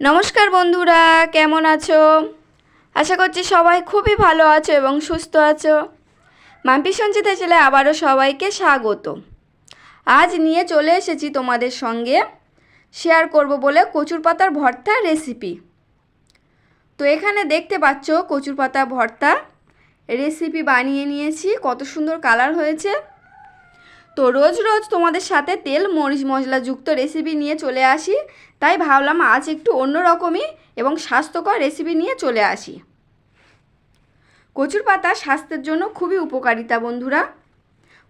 নমস্কার বন্ধুরা, কেমন আছো? আশা করছি সবাই খুবই ভালো আছো এবং সুস্থ আছো। মাম্পি সঞ্চিতা ছেলে আবারও সবাইকে স্বাগত। আজ নিয়ে চলে এসেছি তোমাদের সঙ্গে শেয়ার করব বলে কচুর পাতার ভর্তা রেসিপি তো এখানে দেখতে পাচ্ছ কচুর পাতা ভর্তা রেসিপি বানিয়ে নিয়েছি, কত সুন্দর কালার হয়েছে। তো রোজ রোজ তোমাদের সাথে তেল, মরিচ মশলাযুক্ত রেসিপি নিয়ে চলে আসি। তাই ভাবলাম আজ একটু অন্য রকমই এবং স্বাস্থ্যকর রেসিপি নিয়ে চলে আসি। কচুর পাতা স্বাস্থ্যের জন্য খুবই উপকারিতা বন্ধুরা।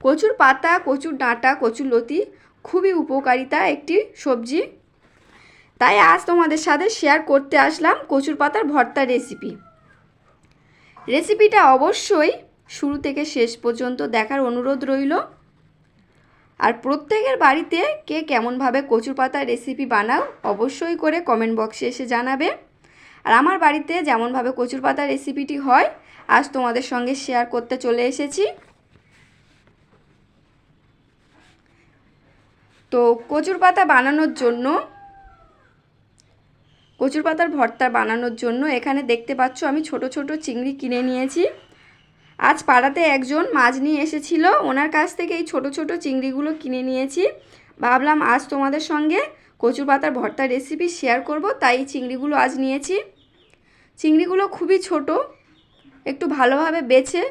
কচুর পাতা, কচুর ডাঁটা, কচুর লতি খুবই উপকারিতা একটি সবজি। তাই আজ তোমাদের সাথে শেয়ার করতে আসলাম কচুর পাতার ভর্তা রেসিপি রেসিপিটা অবশ্যই শুরু থেকে শেষ পর্যন্ত দেখার অনুরোধ রইল। আর প্রত্যেকের বাড়িতে কে কেমনভাবে কচুর পাতার রেসিপি বানাও অবশ্যই করে কমেন্ট বক্সে এসে জানাবে। আর আমার বাড়িতে যেমনভাবে কচুর পাতার রেসিপিটি হয়, আজ তোমাদের সঙ্গে শেয়ার করতে চলে এসেছি। তো কচুর পাতা বানানোর জন্য, কচুর পাতার ভর্তা বানানোর জন্য এখানে দেখতে পাচ্ছ আমি ছোট ছোট চিংড়ি কিনে নিয়েছি। আজ পাড়াতে একজন মাছ নিয়ে এসেছিল। ওনার কাছ থেকে এই ছোট ছোট চিংড়িগুলো কিনে নিয়েছি। ভাবলাম আজ তোমাদের সঙ্গে কচুর পাতার ভর্তার রেসিপি শেয়ার করব, তাই চিংড়িগুলো আজ নিয়েছি। চিংড়িগুলো খুবই ছোট, একটু ভালোভাবে বেছে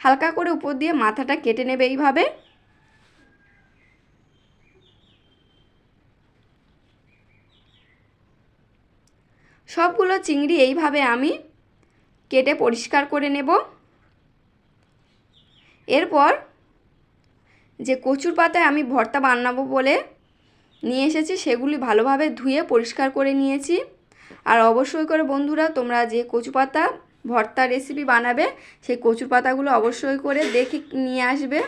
হালকা করে উপর দিয়ে মাথাটা কেটে নেবে এইভাবে। সবগুলো চিংড়ি এইভাবে আমি কেটে পরিষ্কার করে নেব। এরপর যে কচুর পাতায় আমি ভর্তা বানাবো বলে নিয়ে এসেছি, সেগুলি ভালোভাবে ধুয়ে পরিষ্কার করে নিয়েছি। আর অবশ্যই করে বন্ধুরা, তোমরা যে কচু পাতা ভর্তা রেসিপি বানাবে, সেই কচুর পাতাগুলো অবশ্যই করে দেখে নিয়ে আসবে।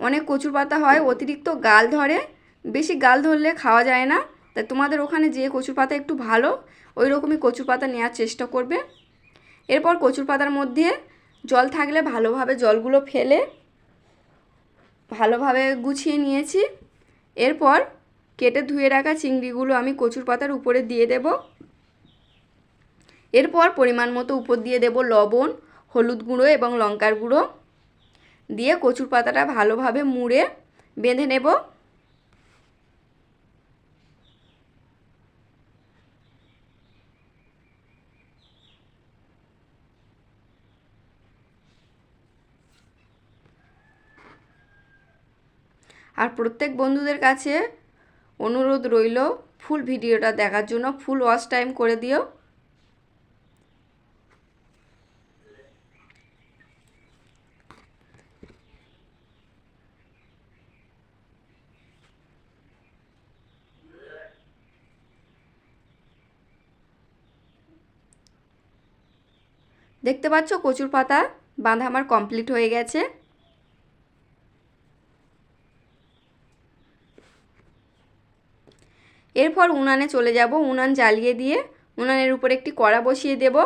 অনেক কচুর পাতা হয়, অতিরিক্ত গাল ধরে। বেশি গাল ধরলে খাওয়া যায় না। তাই তোমাদের ওখানে যে কচুর পাতা একটু ভালো, ওই রকমই কচুর পাতা নেওয়ার চেষ্টা করবে। এরপর কচুর পাতার মধ্যে জল থাকলে ভালোভাবে জলগুলো ফেলে ভালোভাবে গুছিয়ে নিয়েছি। এরপর কেটে ধুয়ে রাখা চিংড়িগুলো আমি কচুর পাতার উপরে দিয়ে দেব। এরপর পরিমাণ মতো উপর দিয়ে দেব লবণ, হলুদ গুঁড়ো এবং লঙ্কার গুঁড়ো। দিয়ে কচুর পাতাটা ভালোভাবে মুড়ে বেঁধে নেব। আর প্রত্যেক বন্ধুদের কাছে অনুরোধ রইল ফুল ভিডিওটা দেখার জন্য ফুল ওয়াচ টাইম করে দিও। দেখতে পাচ্ছ কচুর পাতা বাঁধা আমার কমপ্লিট হয়ে গেছে। এরপর উনানে চলে যাব। উনান জ্বালিয়ে দিয়ে উনানের উপর একটি কড়া বসিয়ে দেব।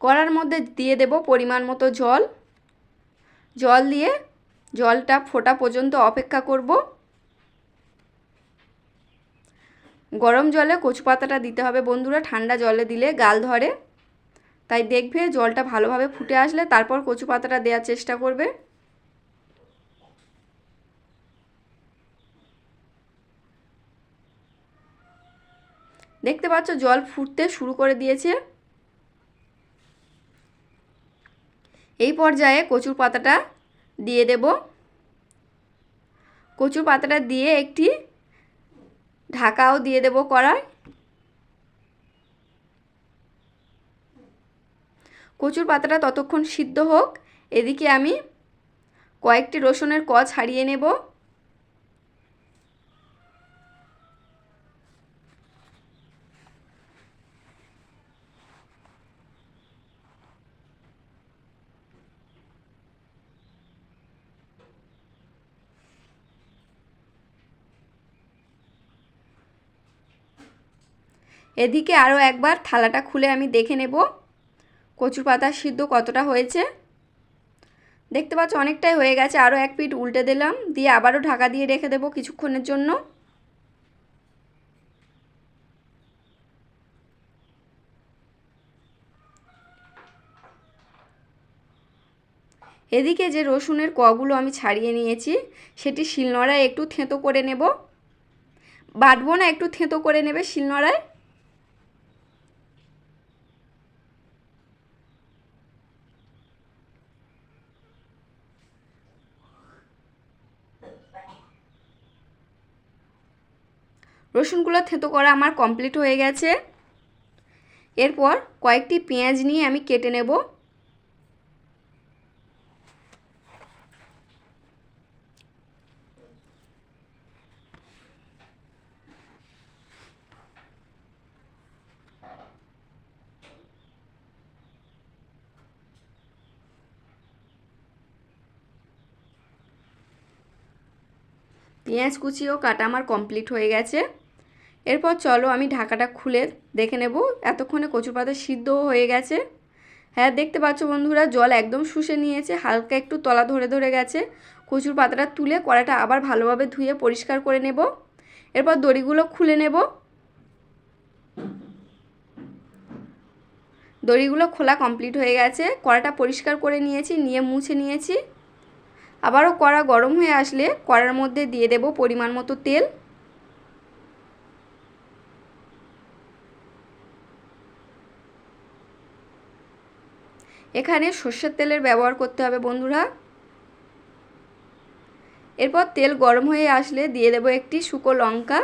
কড়ার মধ্যে দিয়ে দেব পরিমাণ মতো জল। জল দিয়ে জলটা ফোটা পর্যন্ত অপেক্ষা করব। গরম জলে কচু পাতাটা দিতে হবে বন্ধুরা, ঠান্ডা জলে দিলে গাল ধরে। তাই দেখবে জলটা ভালোভাবে ফুটে আসলে তারপর কচু পাতাটা দেওয়ার চেষ্টা করবে। দেখতে পাচ্ছ, জল ফুটতে শুরু করে দিয়েছে। এই পর্যায়ে কচুর পাতাটা দিয়ে দেব। কচুর পাতাটা দিয়ে একটি ঢাকাও দিয়ে দেব কড়াই। কচুর পাতাটা ততক্ষণ সিদ্ধ হোক। এদিকে আমি কয়েকটি রসুনের ক ছাড়িয়ে নেব। এদিকে আরও একবার থালাটা খুলে আমি দেখে নেব। কচুর পাতা সিদ্ধ কতটা হয়েছে? দেখতে পাচ্ছ অনেকটাই হয়ে গেছে। আরও এক পিঠ উল্টে দিলাম। দিয়ে আবারও ঢাকা দিয়ে রেখে দেবো কিছুক্ষণের জন্য। এদিকে যে রসুনের কগুলো আমি ছাড়িয়ে নিয়েছি, সেটি শিলনোড়ায় একটু থেঁতো করে নেব। বাটবো না, একটু থেঁতো করে নেবে শিলনোড়ায়। রসুনগুলো থেঁতো করা আমার কমপ্লিট হয়ে গেছে। এরপর কয়েকটি পেঁয়াজ নিয়ে আমি কেটে নেব। পেঁয়াজ কুচিও কাটা আমার কমপ্লিট হয়ে গেছে। এরপর চলো আমি ঢাকাটা খুলে দেখে নেব। এতক্ষণে কচুর পাতা সিদ্ধও হয়ে গেছে। হ্যাঁ দেখতে পাচ্ছ বন্ধুরা, জল একদম শুষে নিয়েছে, হালকা একটু তলা ধরে ধরে গেছে। কচুর পাতাটা তুলে কড়াটা আবার ভালোভাবে ধুয়ে পরিষ্কার করে নেব। এরপর দড়িগুলো খুলে নেব। দড়িগুলো খোলা কমপ্লিট হয়ে গেছে কড়াটা পরিষ্কার করে নিয়েছি, নিয়ে মুছে নিয়েছি। আবারও কড়া গরম হয়ে আসলে কড়ার মধ্যে দিয়ে দেব পরিমাণ মতো তেল। এখানে সর্ষের তেলের ব্যবহার করতে হবে বন্ধুরা। এরপর তেল গরম হয়ে আসলে দিয়ে দেব একটি শুকো লঙ্কা।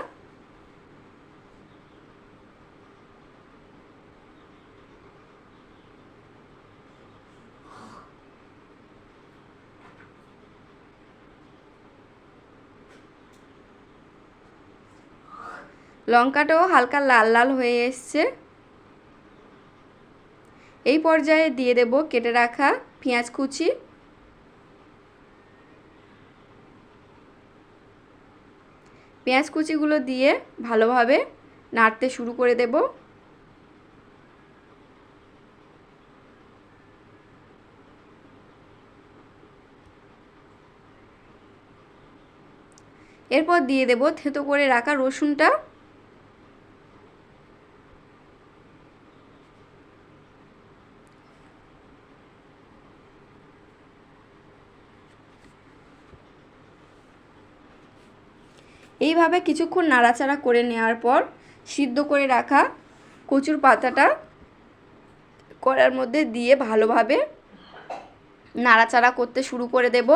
লঙ্কাটাও হালকা লাল লাল হয়ে এসছে। এই পর্যায়ে দিয়ে দেব কেটে রাখা পেঁয়াজ কুচি। পেঁয়াজ কুচিগুলো দিয়ে ভালোভাবে নাড়তে শুরু করে দেব। এরপর দিয়ে দেব থেতো করে রাখা রসুনটা। এইভাবে কিছুক্ষণ নাড়াচাড়া করে নেওয়ার পর সিদ্ধ করে রাখা কচুর পাতাটা কড়ার মধ্যে দিয়ে ভালোভাবে নাড়াচাড়া করতে শুরু করে দেব।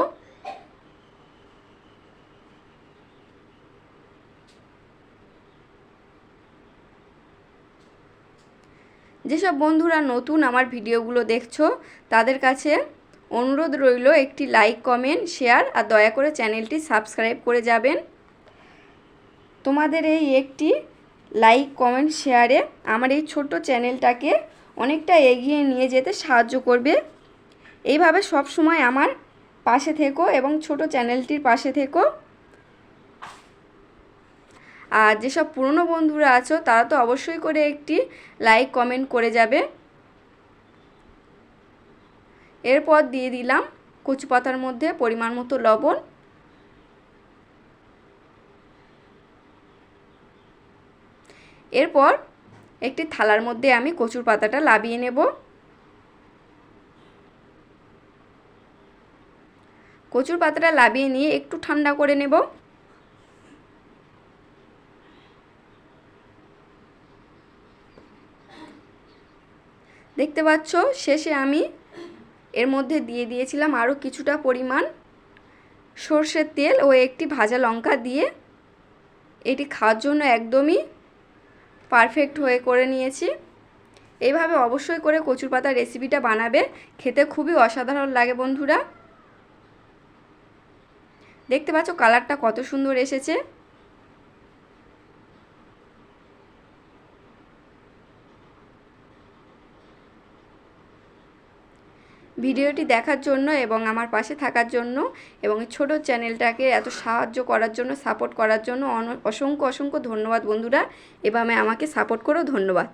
যেসব বন্ধুরা নতুন আমার ভিডিওগুলো দেখছ, তাদের কাছে অনুরোধ রইল একটি লাইক কমেন্ট শেয়ার আর দয়া করে চ্যানেলটি সাবস্ক্রাইব করে যাবেন। তোমাদের এই একটি লাইক কমেন্ট শেয়ারে আমার এই ছোট্ট চ্যানেলটাকে অনেকটা এগিয়ে নিয়ে যেতে সাহায্য করবে। এইভাবে সব সময় আমার পাশে থেকো এবং ছোট চ্যানেলটির পাশে থেকো। আর যেসব পুরনো বন্ধুরা আছো, তারা তো অবশ্যই করে একটি লাইক কমেন্ট করে যাবে। এরপর দিয়ে দিলাম কচু পাতার মধ্যে পরিমাণ মতো লবণ। এরপর একটি থালার মধ্যে আমি কচুর পাতাটা লাবিয়ে নেব। কচুর পাতাটা লাবিয়ে নিয়ে একটু ঠান্ডা করে নেব। দেখতে পাচ্ছ, শেষে আমি এর মধ্যে দিয়ে দিয়েছিলাম আরও কিছুটা পরিমাণ সর্ষের তেল ও একটি ভাজা লঙ্কা দিয়ে এটি খাওয়ার জন্য একদমই পারফেক্ট হয়ে করে নিয়েছি। এইভাবে অবশ্যই করে কচুর পাতার রেসিপিটা বানাবে। খেতে খুবই অসাধারণ লাগে বন্ধুরা। দেখতে পাচ্ছ কালারটা কত সুন্দর এসেছে। ভিডিওটি দেখার জন্য এবং আমার পাশে থাকার জন্য এবং এই ছোটো চ্যানেলটাকে এত সাহায্য করার জন্য, সাপোর্ট করার জন্য অসংখ্য অসংখ্য ধন্যবাদ বন্ধুরা। এভাবে আমাকে সাপোর্ট করো ধন্যবাদ।